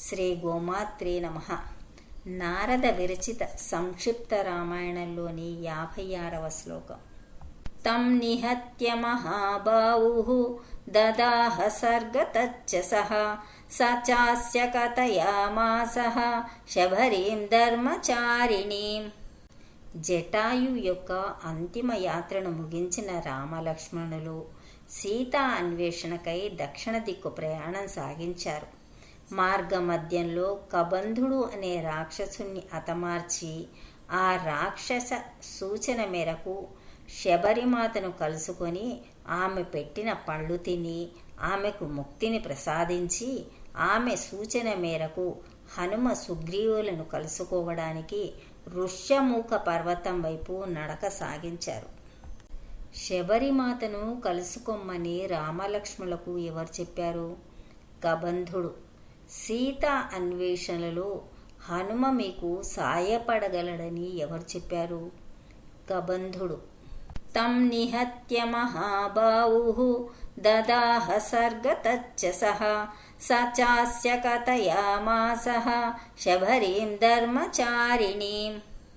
శ్రీ గోమాత్రే నమ. నారద విరచిత సంక్షిప్త రామాయణంలోని యాభై ఆరవ శ్లోకం. తం నిహత్య మహాబాహు దదాహ సర్గతచ్చ సహ సచాస్య చాస్య కథయామాస శబరీం ధర్మచారిణీం. జటాయు యొక్క అంతిమ యాత్రను ముగించిన రామలక్ష్మణులు సీతా అన్వేషణకై దక్షిణ దిక్కు ప్రయాణం సాగించారు. మార్గమధ్యంలో కబంధుడు అనే రాక్షసుని హతమార్చి ఆ రాక్షస సూచన మేరకు శబరిమాతను కలుసుకొని ఆమె పెట్టిన పళ్ళు తిని ఆమెకు ముక్తిని ప్రసాదించి ఆమె సూచన మేరకు హనుమ సుగ్రీవులను కలుసుకోవడానికి ఋష్యమూక పర్వతం వైపు నడక సాగించారు. శబరిమాతను కలుసుకోమ్మని రామలక్ష్ములకు ఎవరు చెప్పారు? కబంధుడు సీత అన్వేషణలో హనుమ మీకు సాయపడగలడని ఎవరు చెప్పారు? కబంధుడు. తం నిహత్య మహాబాహు దదాహ సర్గతచ్చ సహ సచాస్య కథయామాస శబరీం ధర్మచారిణీం